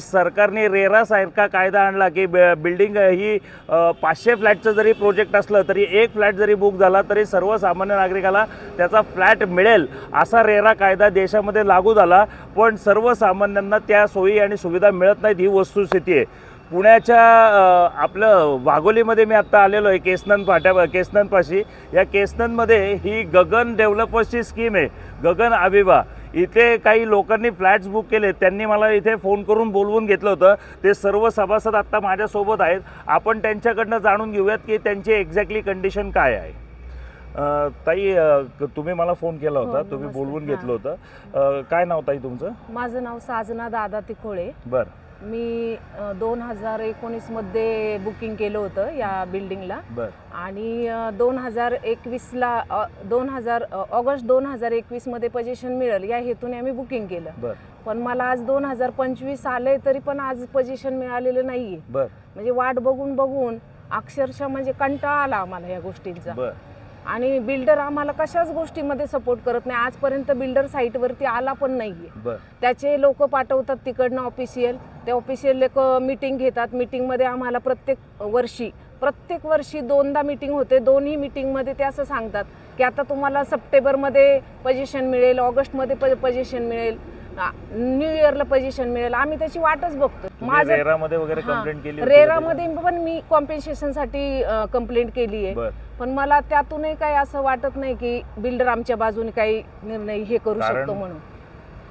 सरकारने रेरासारखा कायदा आणला की ब- बिल्डिंग ही पाचशे फ्लॅटचं जरी प्रोजेक्ट असलं तरी एक फ्लॅट जरी बुक झाला तरी सर्वसामान्य नागरिकाला त्याचा फ्लॅट मिळेल असा रेरा कायदा देशामध्ये लागू झाला. पण सर्वसामान्यांना त्या सोयी आणि सुविधा मिळत नाहीत ही वस्तुस्थिती आहे. पुण्याच्या आपलं वाघोलीमध्ये मी आत्ता आलेलो आहे केसनंद फाट्या केसनंदपाशी. या केसनंदमध्ये ही गगन डेव्हलपर्सची स्कीम आहे. गगन अविवा इथे काही लोकांनी फ्लॅट्स बुक केले त्यांनी मला इथे फोन करून बोलवून घेतलं होतं. ते सर्व सभासद आत्ता माझ्यासोबत आहेत. आपण त्यांच्याकडनं जाणून घेऊयात की त्यांची एक्झॅक्टली कंडिशन काय आहे. ताई तुम्ही मला फोन केला होता. हो, तुम्ही. बोलवून. घेतलं होतं. काय नाव ताई तुमचं? माझं नाव साजना दादा तिखोळे बरं. मी दोन हजार एकोणीसमध्ये बुकिंग केलं होतं या बिल्डिंगला. आणि दोन हजार एकवीसला दोन हजार ऑगस्ट दोन हजार एकवीसमध्ये पोझिशन मिळेल या हेतूने आम्ही बुकिंग केलं. पण मला आज दोन हजार पंचवीस आले तरी पण आज पोझिशन मिळालेलं नाही आहे बरं. म्हणजे वाट बघून बघून अक्षरशः म्हणजे कंटाळा आला आम्हाला या गोष्टींचा. आणि बिल्डर आम्हाला कशाच गोष्टीमध्ये सपोर्ट करत नाही. आजपर्यंत बिल्डर साईटवरती आला पण नाही आहे बरं. त्याचे लोक पाठवतात तिकडनं ऑफिशियल ते ऑफिशियल लोक मीटिंग घेतात. मीटिंगमध्ये आम्हाला प्रत्येक वर्षी प्रत्येक वर्षी दोनदा मीटिंग होते. दोन्ही मीटिंगमध्ये ते असं सांगतात की आता तुम्हाला सप्टेंबरमध्ये पोझिशन मिळेल ऑगस्टमध्ये पोझिशन मिळेल न्यू इयरला पोझिशन मिळेल. आम्ही त्याची वाटच बघतो. रेरामध्ये वगैरे कंप्लेंट केली रेरामध्ये पण मी कॉम्पेन्सेशनसाठी कंप्लेंट केली आहे. पण मला त्यातूनही काही असं वाटत नाही की बिल्डर आमच्या बाजूने काही निर्णय हे करू शकतो म्हणून.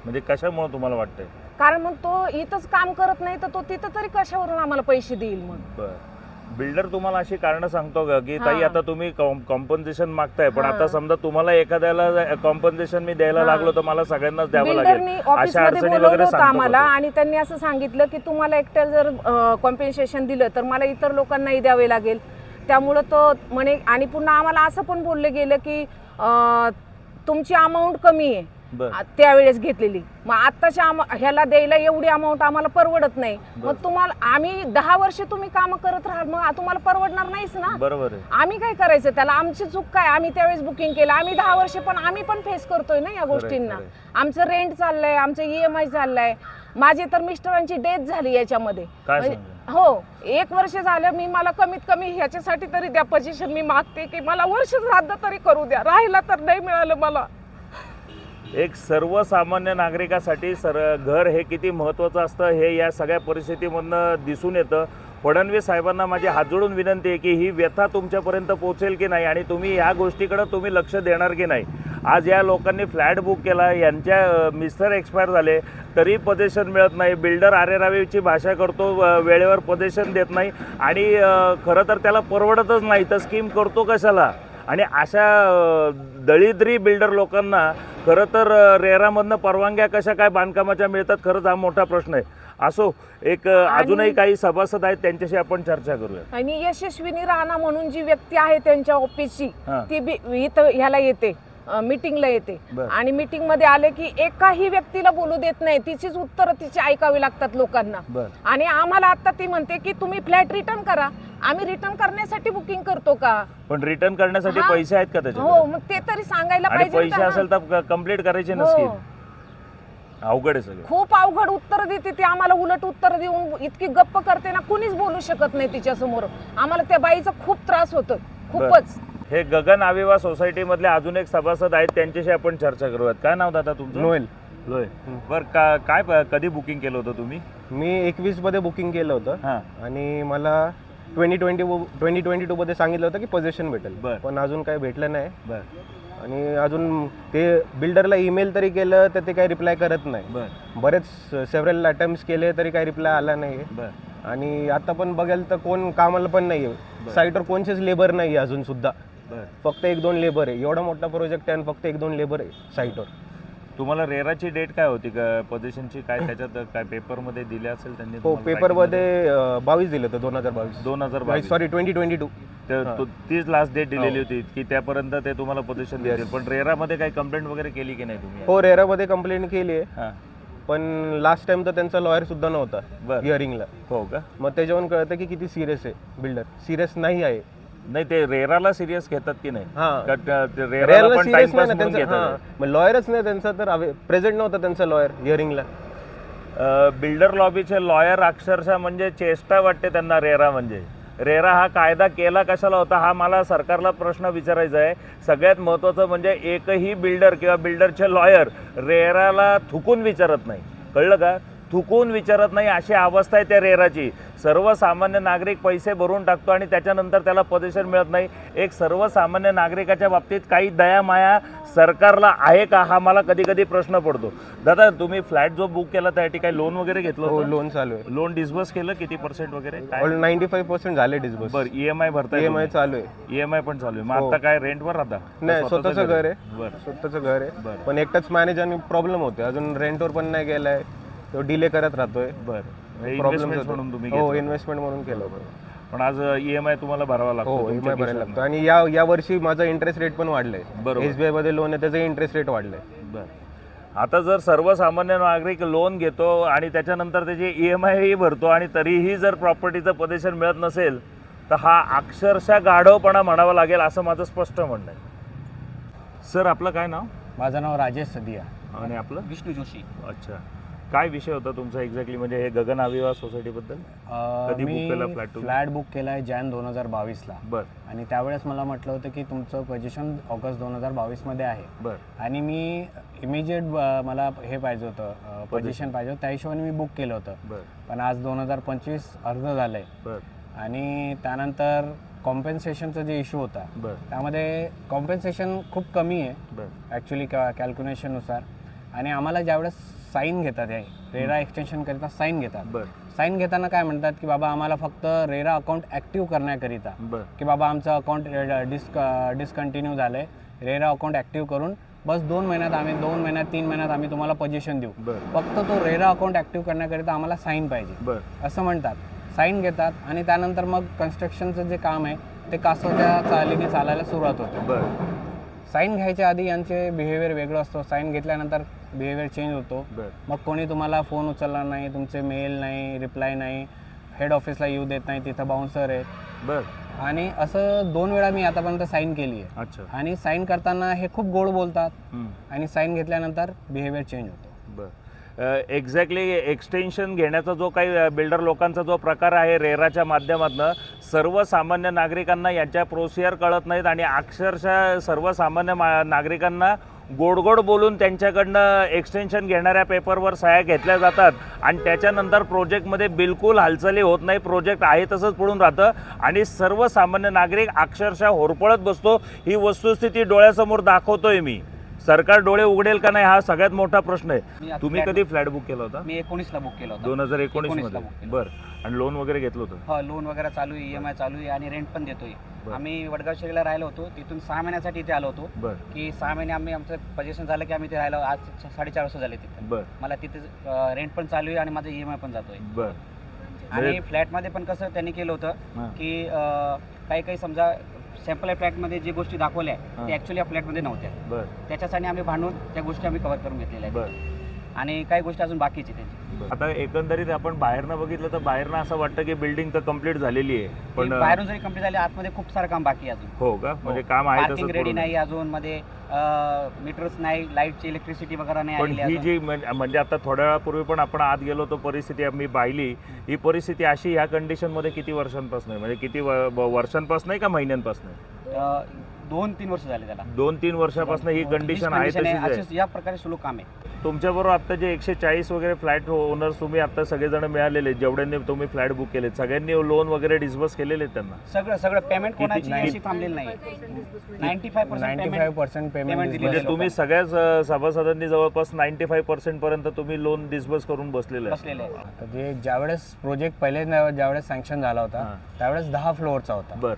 म्हणजे कशामुळे तुम्हाला वाटतंय? कारण मग तो इथंच काम करत नाही तर तो तिथं तरी कशावरून आम्हाला पैसे देईल मग बर बिल्डर तुम्हाला अशी कारण सांगतो का की ताई हा. आता तुम्ही कॉम्पन्सेशन मागताय पण हा. आता समजा तुम्हाला एखाद्याला कॉम्पन्सेशन मी द्यायला हा. लागलो तर मला सगळ्यांनाच द्यावं बिल्डरनी लागेल ऑफिस अशा मध्ये अडचणी बोलवलं वगैरे होतं सांगतो आम्हाला का? आणि त्यांनी असं सांगितलं की तुम्हाला एकट्याला जर कॉम्पेन्सेशन दिलं तर मला इतर लोकांनाही द्यावे लागेल त्यामुळं तो म्हणे आणि पुन्हा आम्हाला असं पण बोललं गेलं की अं, तुमची अमाऊंट कमी आहे आ- त्यावेळेस घेतलेली. मग आत्ताच्या आम- ह्याला द्यायला एवढी अमाऊंट आम्हाला परवडत नाही. मग तुम्हाला आम्ही दहा वर्ष तुम्ही काम करत राहाल मग तुम्हाला परवडणार नाहीच ना? बरोबर आहे. आम्ही काय करायचं? त्याला आमची चूक काय? आम्ही त्यावेळेस बुकिंग केलं. आम्ही दहा वर्ष पण आम्ही पण फेस करतोय ना या गोष्टींना. आमचं रेंट चाललंय आमचं ई एम आय चाललंय. माझे तर मिस्टरांची डेथ झाली याच्यामध्ये. काय म्हणजे-? हो एक वर्ष झालं मी मला कमीत कमी ह्याच्यासाठी तरी द्या पोझिशन मी मागते की मला वर्ष श्राद्ध तरी करू द्या. राहिला तर नाही मिळालं मला. एक सर्वसामान्य नागरिकासाठी सर घर हे किती महत्त्वाचं असतं हे या सगळ्या परिस्थितीमधनं दिसून येतं. फडणवीस साहेबांना माझी हात जोडून विनंती आहे की ही व्यथा तुमच्यापर्यंत पोहोचेल की नाही आणि तुम्ही या गोष्टीकडं तुम्ही लक्ष देणार की नाही? आज या लोकांनी फ्लॅट बुक केला यांच्या मिस्टर एक्सपायर झाले तरी पोझिशन मिळत नाही. बिल्डर आरेरावीची भाषा करतो वेळेवर पोझिशन देत नाही आणि खरं तर त्याला परवडतच नाही. तर स्कीम करतो कशाला? आणि अशा दळिद्री बिल्डर लोकांना खरं तर रेरामधनं परवानग्या कशा काय बांधकामाच्या मिळतात खरंच हा मोठा प्रश्न आहे. असो एक अजूनही काही सभासद आहेत त्यांच्याशी आपण चर्चा करूया. आणि यशस्विनी राणा म्हणून जी व्यक्ती आहे त्यांच्या ऑफिसची. ती ह्याला येते. मीटिंगला येते. बरं. आणि मीटिंगमध्ये आले की एकाही व्यक्तीला बोलू देत नाही. तिचीच उत्तरं तिची ऐकावी लागतात लोकांना. बर. आणि आम्हाला आता ती म्हणते की तुम्ही फ्लॅट रिटर्न करा. आम्ही रिटर्न करण्यासाठी बुकिंग करतो का? पण रिटर्न करण्यासाठी हा. पैसे आहेत का हो त्याच्यात मग ते तरी सांगायला आणि पाहिजे पैसे. असेल तर कंप्लीट करायचे हो. नसतील. अवघड आहे सगळं. खूप अवघड उत्तर देते ती. आम्हाला उलट उत्तर देऊन इतकी गप्प करते ना कुणीच बोलू शकत नाही तिच्या समोर आम्हाला त्या बाईचा खूप त्रास होतो खूपच. हे गगन आविवा सोसायटी मधले अजून एक सभासद आहेत त्यांच्याशी आपण चर्चा करूयात. काय नाव दादा तुमचं? नोएल. लोय बर का काय प- कधी बुकिंग केलं होतं तुम्ही? मी एकवीसमध्ये बुकिंग केलं होतं. हा. आणि मला twenty twenty twenty twenty two मध्ये सांगितलं होतं की पोझिशन भेटेल. बर. पण अजून काही भेटलं नाही. बर. आणि अजून ते बिल्डरला ईमेल तरी केलं तर ते काही रिप्लाय करत नाही. बर. बरेच सेव्हरल अटेम्प्ट केले तरी काही रिप्लाय आला नाही बर. आणि आता पण बघाल तर कोण कामाला पण नाही आहे साईटवर कोणचेच लेबर नाही आहे अजून सुद्धा. फक्त एक दोन लेबर आहे. एवढा मोठा प्रोजेक्ट आहे आणि फक्त एक दोन लेबर आहे साईटवर तुम्हाला रेराची डेट काय होती? का पोझिशनची काय त्याच्यात काय पेपरमध्ये दिले असेल त्यांनी हो पेपरमध्ये बावीस दिलं होतं दोन हजार बावीस. दोन हजार बावीस. सॉरी ट्वेंटी ट्वेंटी टू तीच लास्ट डेट दिलेली हो. होती. की त्यापर्यंत ते तुम्हाला पोझिशन देतील. पण रेरामध्ये काही कंप्लेंट वगैरे केली की नाही तुम्ही? हो रेरामध्ये कंप्लेंट केली आहे. पण लास्ट टाइम तर त्यांचा लॉयर सुद्धा नव्हता हिअरिंगला हो का? मग त्याच्यावरून कळतं की किती सिरियस आहे बिल्डर सिरियस नाही आहे. नाही ते रेराला सिरियस घेतात की नाही? का त- ते रेराला रेअरला पण सिरियस टाइमपास नाही ना म्हणून त्यांचा घेतात. हा. मग लॉयरच नाही त्यांचा तर प्रेझेंट नव्हता त्यांचा लॉयर हिअरिंगला बिल्डर लॉबीचे लॉयर अक्षरशः म्हणजे चेष्टा वाटते त्यांना रेरा म्हणजे. रेरा हा कायदा केला कशाला होता हा मला सरकारला प्रश्न विचारायचा आहे. सगळ्यात महत्त्वाचं म्हणजे एकही बिल्डर किंवा बिल्डरचे लॉयर रेराला थुकून विचारत नाही. कळलं का? थुकून विचारत नाही अशी अवस्था आहे त्या रेराची. सर्वसामान्य नागरिक पैसे भरून टाकतो आणि त्याच्यानंतर त्याला पदेशन मिळत नाही. एक सर्वसामान्य नागरिकाच्या बाबतीत काही दया माया सरकारला आहे का हा मला कधी कधी प्रश्न पडतो. दादा तुम्ही फ्लॅट जो बुक केला त्यासाठी काही लोन वगैरे घेतलं हो लोन चालू आहे. लोन डिस्बर्स केलं किती पर्सेंट वगैरे? नाईन्टी फाईव्ह पर्सेंट झाले डिस्बर्स बरं ई एम आय भरताय ई एम आय चालू आहे. ई एम आय पण चालू आहे. मग हो. आता काय रेंटवर राहता? नाही स्वतःचं घर आहे. बरं. स्वतःचं घर आहे. पण एकटाच मॅनेज आणि प्रॉब्लेम होते अजून रेंटवर पण नाही गेलाय. तो डिले करत राहतोय. बरं. प्रॉब्लेम इन्व्हेस्टमेंट म्हणून तुम्ही हो. इन्व्हेस्टमेंट म्हणून केलं होतं. पण आज ई एम आय तुम्हाला भरावा लागतो हो ई एम आय भरायला. लागतो. आणि या या वर्षी माझा इंटरेस्ट रेट पण वाढलाय. बरोबर. एस बी आयमध्ये लोन आहे त्याचं इंटरेस्ट रेट वाढलंय. बरं. आता जर सर्वसामान्य नागरिक लोन घेतो आणि त्याच्यानंतर त्याची ई एम आयही भरतो आणि तरीही जर प्रॉपर्टीचं पदेशन मिळत नसेल तर हा अक्षरशः गाढवपणा म्हणावा लागेल असं माझं स्पष्ट म्हणणं आहे. सर आपलं काय नाव? माझं नाव राजेश सदिया. आणि आपलं? विष्णू जोशी. अच्छा. काय विषय होता तुमचा एक्झॅक्टली म्हणजे हे गगन अविवाह सोसायटीबद्दल कधी केला तुम्ही? फ्लॅट बुक केला आहे जॅन दोन हजार बावीसला. बरं. आणि त्यावेळेस मला म्हटलं होतं की तुमचं पोझिशन ऑगस्ट दोन हजार बावीसमध्ये आहे. बरं. आणि मी इमिजिएट मला हे पाहिजे होतं पोझिशन पाहिजे होतं. त्या हिशोबाने मी बुक केलं होतं. बरं. पण आज दोन हजार पंचवीस अर्ज झालं. आहे बरं. आणि त्यानंतर कॉम्पेन्सेशनचा जे इश्यू होता बरं. त्यामध्ये कॉम्पेन्सेशन खूप कमी आहे. बरं. ॲक्च्युली कॅल्क्युलेशननुसार आणि आम्हाला ज्यावेळेस साईन घेतात हे रेरा एक्सटेन्शनकरिता साईन घेतात. बरं. साईन घेताना काय म्हणतात की बाबा आम्हाला फक्त रेरा अकाउंट ॲक्टिव्ह करण्याकरिता बरं. की बाबा आमचं अकाउंट डिस्क डिस्कंटिन्यू झालं आहे रेरा अकाउंट ॲक्टिव्ह करून बस दोन महिन्यात आम्ही दोन महिन्यात तीन महिन्यात आम्ही तुम्हाला पोझिशन देऊ. बरं. फक्त तो रेरा अकाउंट ॲक्टिव्ह करण्याकरिता आम्हाला साईन पाहिजे. बरं. असं म्हणतात. साईन घेतात आणि त्यानंतर मग कन्स्ट्रक्शनचं जे काम आहे ते कासवच्या चालीने चालायला सुरुवात होते. बरं. साईन घ्यायच्या आधी यांचे बिहेवियर वेगळं असतो. साईन घेतल्यानंतर बिहेवियर चेंज होतो. मग कोणी तुम्हाला फोन उचलणार नाही तुमचे मेल नाही रिप्लाय नाही हेड ऑफिसला येऊ देत नाही तिथं बाउन्सर आहेत. बरं. आणि असं दोन वेळा मी आतापर्यंत साईन केली आहे अच्छा. आणि साईन करताना हे खूप गोड बोलतात. आणि साईन घेतल्यानंतर बिहेवियर चेंज होतो. बरं. एक्झॅक्टली एक्सटेन्शन घेण्याचा जो काही बिल्डर लोकांचा जो प्रकार आहे रेराच्या माध्यमातून सर्वसामान्य नागरिकांना यांच्या प्रोसिजर कळत नाहीत आणि अक्षरशः सर्वसामान्य मा नागरिकांना गोड गोड बोलून त्यांच्याकडनं एक्सटेन्शन घेणाऱ्या पेपरवर सह्या घेतल्या जातात आणि त्याच्यानंतर प्रोजेक्टमध्ये बिलकुल हालचाली होत नाही. प्रोजेक्ट आहे तसंच पडून राहतं आणि सर्वसामान्य नागरिक अक्षरशः होरपळत बसतो. ही वस्तुस्थिती डोळ्यासमोर दाखवतोय मी. सरकार डोळे उघडेल का नाही हा सगळ्यात मोठा प्रश्न मी आहे आता तुम्ही flat कधी फ्लॅट बुक केला होता? मी एकोणीसला बुक केलं होतं. दोन हजार एकोणीस 19 ला मध्ये केलं. बरं. आणि लोन वगैरे घेतलं होतं? हो लोन वगैरे चालू आहे ई एम आय चालू आहे आणि रेंट पण देतोय. बरं. आम्ही वडगाव शहरीला राहिलो होतो तिथून सहा महिन्यासाठी इथे आलो होतो. बरं. की सहा महिने आम्ही आमचं पोझिशन झालं की आम्ही ते राहिलो. आज च- साडेचार वर्ष झाले तिथे. बरं. मला तिथे रेंट पण चालू आहे आणि माझं ई एम आय पण जातोय. बरं. आणि फ्लॅटमध्ये पण कसं त्यांनी केलं होतं हां. की अं, काही काही समजा सॅम्पल फ्लॅटमध्ये जे गोष्टी दाखवल्या. त्या ॲक्च्युली या फ्लॅटमध्ये नव्हत्या. बरं. त्याच्यासाठी आम्ही भांडून त्या गोष्टी आम्ही कव्हर करून घेतलेल्या आहेत. बरं. आणि काही गोष्टी अजून बाकीची त्यांची. आता एकंदरीत आपण बाहेरनं बघितलं तर बाहेरनं असं वाटतं की बिल्डिंग तर कंप्लीट झालेली आहे. पण बाहेरून जरी कंप्लीट झाली आतमध्ये खूप सारं काम बाकी आहे अजून. हो का? म्हणजे काम आहे पार्किंग रेडी नाही अजून मध्ये मीटर्स नाही लाईटची इलेक्ट्रिसिटी वगैरे नाही पण आलेली ही अजून. जी म्हण- म्हणजे आता थोड्या वेळापूर्वी पण आपण आत गेलो तो परिस्थिती आम्ही पाहिली. ही परिस्थिती अशी ह्या कंडिशनमध्ये किती वर्षांपासून आहे? म्हणजे किती वर्षांपासून आहे का महिन्यांपासून आहे? अं, दोन तीन वर्ष झाले त्याला. दोन तीन वर्षापासून ही कंडिशन आहे condition तशीच आहे. अशीच या प्रकारे सुलू काम आहे. तुमच्याबरोबर आता जे एकशे चाळीस वगैरे फ्लॅट ओनर्स तुम्ही आता सगळेजण मिळालेले जेवढ्यांनी तुम्ही फ्लॅट बुक केले सगळ्यांनी लोन वगैरे डिस्बर्स केलेले आहेत त्यांना? सगळं सगळं पेमेंट कोणाची किती- अशी थांबलेली नाही. Ninety five ninety five percent payment म्हणजे तुम्ही सगळ्याच सभासदांनी जवळपास नाईन्टी फाईव्ह पर्सेंट पर्यंत तुम्ही लोन डिस्बर्स करून बसलेले आहे बसलेले आता जे ज्यावेळेस प्रोजेक्ट पहिले न- ज्यावेळेस सँक्शन झाला होता हां. त्यावेळेस दहा फ्लोअरचा होता. बर.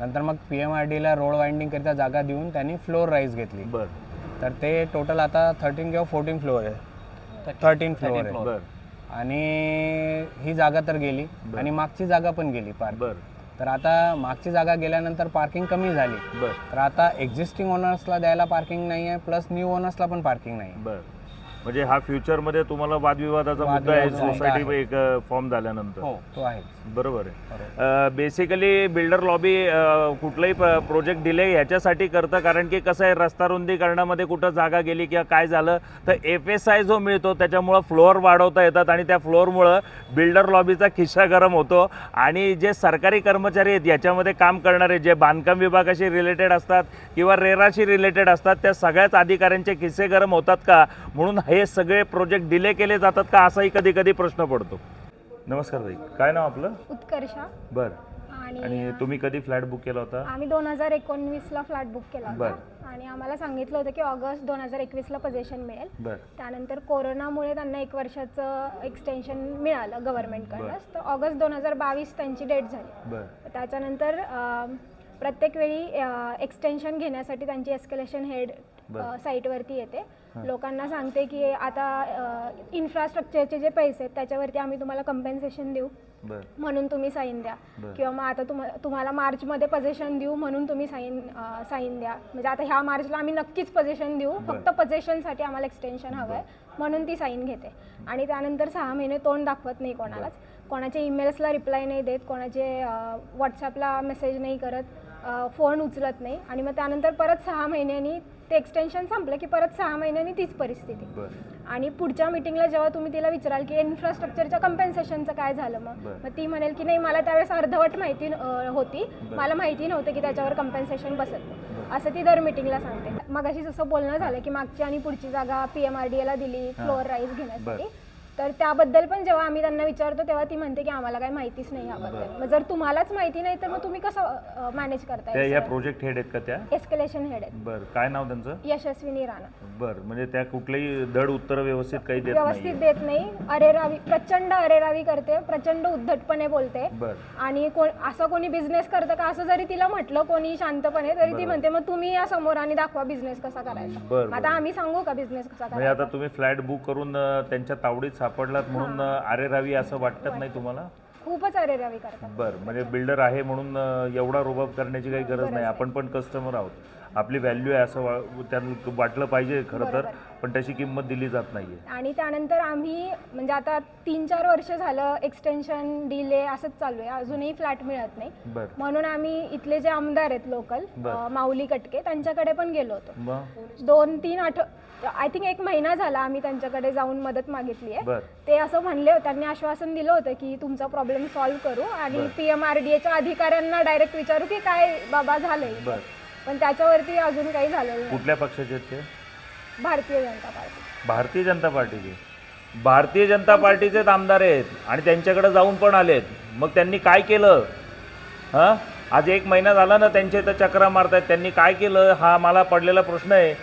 नंतर मग पी एम आर डीला रोड वाइंडिंग करिता जागा देऊन त्यांनी फ्लोअर राईज घेतली. बर. तर ते टोटल आता थर्टीन किंवा फोर्टीन फ्लोअर आहे. थर्टीन फ्लोअर आहे. बर. आणि ही जागा तर गेली. आणि मागची जागा पण गेली पार्क बर. तर आता मागची जागा गेल्यानंतर पार्किंग कमी झाली. बर. तर आता एक्झिस्टिंग ओनर्सला द्यायला पार्किंग नाही आहे प्लस न्यू ओनर्सला पण पार्किंग नाही बर. म्हणजे हा फ्युचरमध्ये तुम्हाला वादविवादाचा मुद्दा आहे सोसायटी एक फॉर्म झाल्यानंतर. हो तो आहे. बरोबर आहे. बेसिकली बिल्डर लॉबी कुठलाही प्रोजेक्ट डिले ह्याच्यासाठी करतं. कारण की कसं आहे रस्ता रुंदीकरणामध्ये कुठं जागा गेली किंवा काय झालं तर एफ एस आय जो मिळतो त्याच्यामुळं फ्लोअर वाढवता येतात आणि त्या फ्लोअरमुळं बिल्डर लॉबीचा खिस्सा गरम होतो. आणि जे सरकारी कर्मचारी आहेत याच्यामध्ये काम करणारे जे बांधकाम विभागाशी रिलेटेड असतात किंवा रेराशी रिलेटेड असतात त्या सगळ्याच अधिकाऱ्यांचे खिस्से गरम होतात का? म्हणून हे सगळे प्रोजेक्ट डिले केले जातात का? असाही कधी कधी प्रश्न पडतो. नमस्कार ताई. काय नाव आपलं? उत्कर्षा बर. आणि तुम्ही कधी फ्लॅट बुक केला होता? आम्ही दोन हजार एकोणवीसला फ्लॅट बुक केला. होता. आणि आम्हाला सांगितलं होतं की ऑगस्ट दोन हजार एकवीसला पोझिशन मिळेल. बर. त्यानंतर कोरोनामुळे त्यांना एक वर्षाचं एक्सटेन्शन मिळालं गव्हर्नमेंटकडनंच तर ऑगस्ट दोन हजार बावीस त्यांची डेट झाली. बर. त्याच्यानंतर प्रत्येक वेळी एक्सटेन्शन घेण्यासाठी त्यांची एस्केलेशन हेड. साईटवरती येते. लोकांना सांगते की आता इन्फ्रास्ट्रक्चरचे जे पैसे आहेत त्याच्यावरती आम्ही तुम्हाला कम्पेन्सेशन देऊ. म्हणून तुम्ही साईन द्या. किंवा मग आता तुम तुम्हाला मार्चमध्ये पोझिशन देऊ म्हणून तुम्ही साईन साईन द्या. म्हणजे आता ह्या मार्चला आम्ही नक्कीच पोझिशन देऊ. फक्त पोझिशनसाठी आम्हाला एक्सटेन्शन हवं आहे म्हणून ती साईन घेते. आणि त्यानंतर सहा महिने तोंड दाखवत नाही कोणालाच. कोणाच्या ईमेल्सला रिप्लाय नाही देत. कोणाचे व्हॉट्सॲपला मेसेज नाही करत. फोन उचलत नाही. आणि मग त्यानंतर परत सहा महिन्यांनी ते एक्सटेन्शन संपलं की परत सहा महिन्यांनी तीच परिस्थिती. आणि पुढच्या मिटिंगला जेव्हा तुम्ही तिला विचाराल की इन्फ्रास्ट्रक्चरच्या कम्पेन्सेशनचं काय झालं मग. मग ती म्हणेल की नाही मला त्यावेळेस अर्धवट माहिती होती. मला माहिती नव्हतं की त्याच्यावर कम्पेन्सेशन बसत नाही. असं ती दर मिटिंगला सांगते. मग अशी जसं बोलणं झालं की मागची आणि पुढची जागा पी एम आर डी एला दिली फ्लोअर राईज घेण्यासाठी. तर त्याबद्दल पण जेव्हा आम्ही त्यांना विचारतो तेव्हा ती म्हणते की आम्हाला काही माहितीच नाही याबद्दल मग जर तुम्हालाच माहिती नाही तर मग तुम्ही कसं मॅनेज त्या करताय या प्रोजेक्ट हेड आहेत का त्या? एस्केलेशन हेड आहेत. बर. काय नाव त्यांचं? यशस्विनी राणा. बर. म्हणजे त्या कुठलंही धड उत्तर व्यवस्थित काही देत व्यवस्थित नाही देत नाही. अरेरावी प्रचंड अरेरावी करते प्रचंड उद्धटपणे बोलते. बर. आणि कोण असं कोणी बिझनेस करतं का? असं जरी तिला म्हटलं कोणी शांतपणे तरी ती. म्हणते मग तुम्ही या समोर आणि दाखवा बिझनेस कसा करायचा. बरं, मग आता. आम्ही सांगू का बिझनेस कसा म्हणजे करायचा? आता तुम्ही फ्लॅट बुक करून अं, त्यांच्या तावडीत सापडलात म्हणून अरे रावी असं वाटत नाही तुम्हाला? खूपच अरेरावी करतात. बर म्हणजे बिल्डर आहे म्हणून एवढा रुबाब करण्याची काही गरज नाही. आपण पण कस्टमर आहोत. आपली व्हॅल्यू आहे असं वा- त्यांना वाटलं पाहिजे खरं तर बरोबर. पण तशी किंमत दिली जात नाहीये. आणि त्यानंतर आम्ही म्हणजे आता तीन चार वर्ष झालं एक्सटेन्शन डिले असंच चालू आहे. अजूनही फ्लॅट मिळत नाही. बर. म्हणून आम्ही इथले जे आमदार आहेत लोकल बरं. माऊली कटके त्यांच्याकडे पण गेलो होतो. मग? दोन तीन आठ आय थिंक एक महिना झाला आम्ही त्यांच्याकडे जाऊन मदत मागितली आहे. बर. ते असं म्हणले होते त्यांनी आश्वासन दिलं होतं की तुमचा प्रॉब्लेम सॉल्व्ह करू आणि पी एम आर डी एच्या अधिकाऱ्यांना डायरेक्ट विचारू की काय बाबा झालंय. बर. पण त्याच्यावरती अजून काही झालेलं नाही. कुठल्या पक्षाचे आहेत ते? भारतीय जनता पार्टी. भारतीय जनता पार्टीचे. भारतीय जनता पार्टीचेच आमदार आहेत आणि त्यांच्याकडे जाऊन पण आलेत. मग त्यांनी काय केलं? हां? आज एक महिना झाला ना त्यांचे इथं चक्रा मारतायत. त्यांनी काय केलं? हा मला पडलेला प्रश्न आहे.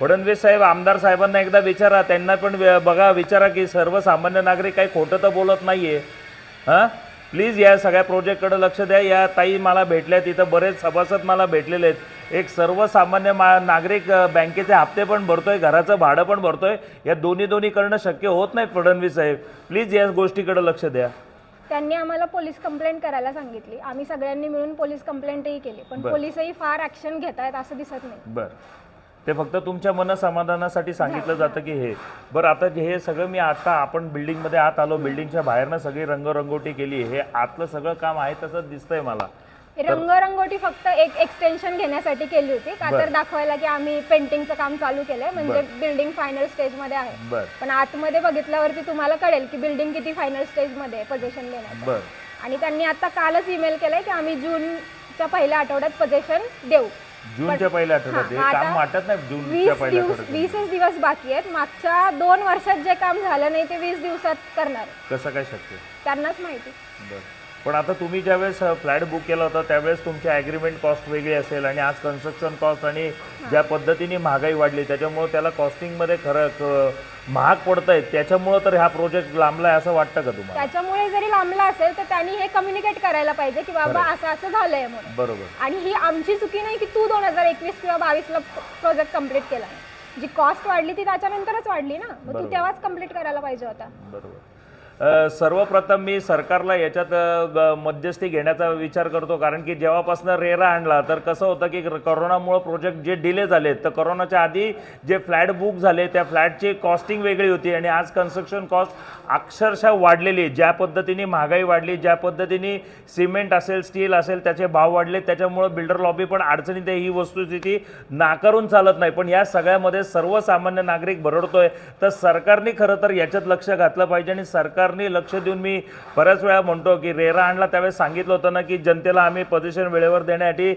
फडणवीस साहेब आमदार साहेबांना एकदा विचारा. त्यांना पण वे- बघा विचारा की सर्वसामान्य नागरिक काही खोटं तर बोलत नाही आहे हां? प्लीज या सगळ्या प्रोजेक्टकडे लक्ष द्या. या ताई मला भेटल्या तिथं बरेच सभासद मला भेटलेले आहेत. एक सर्वसामान्य मा नागरिक बँकेचे हप्ते पण भरतोय. घराचं भाडं पण भरतोय. या दोन्ही दोन्ही करणं शक्य होत नाही फडणवीस साहेब. प्लीज या गोष्टीकडे लक्ष द्या. त्यांनी आम्हाला पोलीस कंप्लेंट करायला सांगितली. आम्ही सगळ्यांनी मिळून पोलीस कंप्लेंटही केली. पण. पोलीसही फार ऍक्शन घेत आहेत असं दिसत नाही. बरं. ते फक्त तुमच्या मनसमाधानासाठी सांगितलं जातं की हे. बरं आता जे हे सगळं मी आता आपण बिल्डिंगमध्ये आत आलो बिल्डिंगच्या बाहेरनं सगळी रंगरंगोटी केली हे आतलं सगळं काम आहे तसंच दिसतंय मला. रंगरंगोटी फक्त एक एक्सटेन्शन घेण्यासाठी केली होती. का तर. दाखवायला की आम्ही पेंटिंगचं काम चालू केलंय म्हणजे बिल्डिंग फायनल स्टेजमध्ये आहे. बरं. पण आतमध्ये बघितल्यावरती तुम्हाला कळेल की बिल्डिंग किती फायनल स्टेजमध्ये आहे पोझिशन देण्याचं बरं. आणि त्यांनी आता कालच ईमेल केलाय की आम्ही जूनच्या पहिल्या आठवड्यात पोझिशन देऊ. जूनच्या पहिल्या आठवड्यात हां, काम वाटत नाही जूनच्या वीस पहिल्या दिवस आठवड्यात वीसच दिवस बाकी आहेत. मागच्या दोन वर्षात जे काम झालं नाही ते वीस दिवसात करणार आहे. कसं काय शक्य त्यांनाच माहिती. बरं. पण आता तुम्ही ज्यावेळेस फ्लॅट बुक केला होता त्यावेळेस तुमची ॲग्रीमेंट कॉस्ट वेगळी असेल आणि आज कन्स्ट्रक्शन कॉस्ट आणि ज्या पद्धतीने महागाई वाढली त्याच्यामुळे त्याला कॉस्टिंगमध्ये खरं क- महाग पडत आहेत त्याच्यामुळं तर हा प्रोजेक्ट लांबलाय असं वाटतं का तुम्हाला? त्याच्यामुळे जरी लांबला असेल तर त्यांनी हे कम्युनिकेट करायला पाहिजे की बाबा असं असं झालंय म्हणून. बरोबर. आणि ही आमची चुकी नाही की तू दोन हजार एकवीस किंवा बावीसला प्रोजेक्ट कंप्लीट केला. नाही जी कॉस्ट वाढली ती त्याच्यानंतरच वाढली ना. मग तू बरोबर. तेव्हाच कंप्लीट करायला पाहिजे होता. बरोबर. सर्वप्रथम मी सरकारला याच्यात ग- मध्यस्थी घेण्याचा विचार करतो. कारण की जेव्हापासून रेरा आणला तर कसं होतं की करोनामुळं प्रोजेक्ट जे डिले झाले तर करोनाच्या आधी जे फ्लॅट बुक झाले त्या फ्लॅटची कॉस्टिंग वेगळी होती. आणि आज कन्स्ट्रक्शन कॉस्ट अक्षरशः वाढलेली आहे. ज्या पद्धतीने महागाई वाढली ज्या पद्धतीने सिमेंट असेल स्टील असेल त्याचे भाव वाढले त्याच्यामुळं बिल्डर लॉबी पण अडचणीत आहे. ही वस्तुस्थिती नाकारून चालत नाही. पण या सगळ्यामध्ये सर्वसामान्य नागरिक भरडतोय. तर सरकारने खरं तर याच्यात लक्ष घातलं पाहिजे. आणि सरकार सरकारने लक्ष देऊन मी बऱ्याच वेळा म्हणतो की रेरा आणला. त्यावेळेस सांगितलं होतं ना की जनतेला आम्ही पोझिशन वेळेवर देण्यासाठी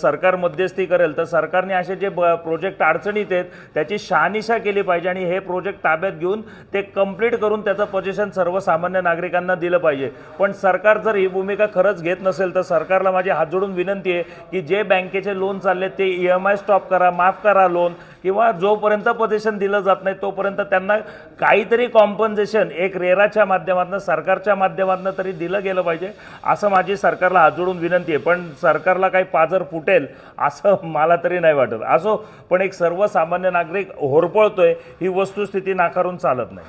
सरकार मध्यस्थी करेल. तर सरकारने असे जे ब प्रोजेक्ट अडचणीत आहेत त्याची शहानिशा केली पाहिजे आणि हे प्रोजेक्ट ताब्यात घेऊन ते कंप्लीट करून त्याचं पोझिशन सर्वसामान्य नागरिकांना दिलं पाहिजे. पण सरकार जर ही भूमिका खरंच घेत नसेल तर सरकारला माझी हात जोडून विनंती आहे की जे बँकेचे लोन चालले ते ई एम आय स्टॉप करा माफ करा लोन किंवा जोपर्यंत पोझिशन दिलं जात नाही तोपर्यंत त्यांना काहीतरी कॉम्पन्सेशन एक रेराच्या माध्यमातून सरकारच्या माध्यमातून तरी दिलं गेलं पाहिजे असं माझी सरकारला हात जोडून विनंती आहे. पण सरकारला काही पाजर फुटेल असं मला तरी नाही वाटत. असो पण एक सर्वसामान्य नागरिक होरपळतोय ही वस्तुस्थिती नाकारून चालत नाही.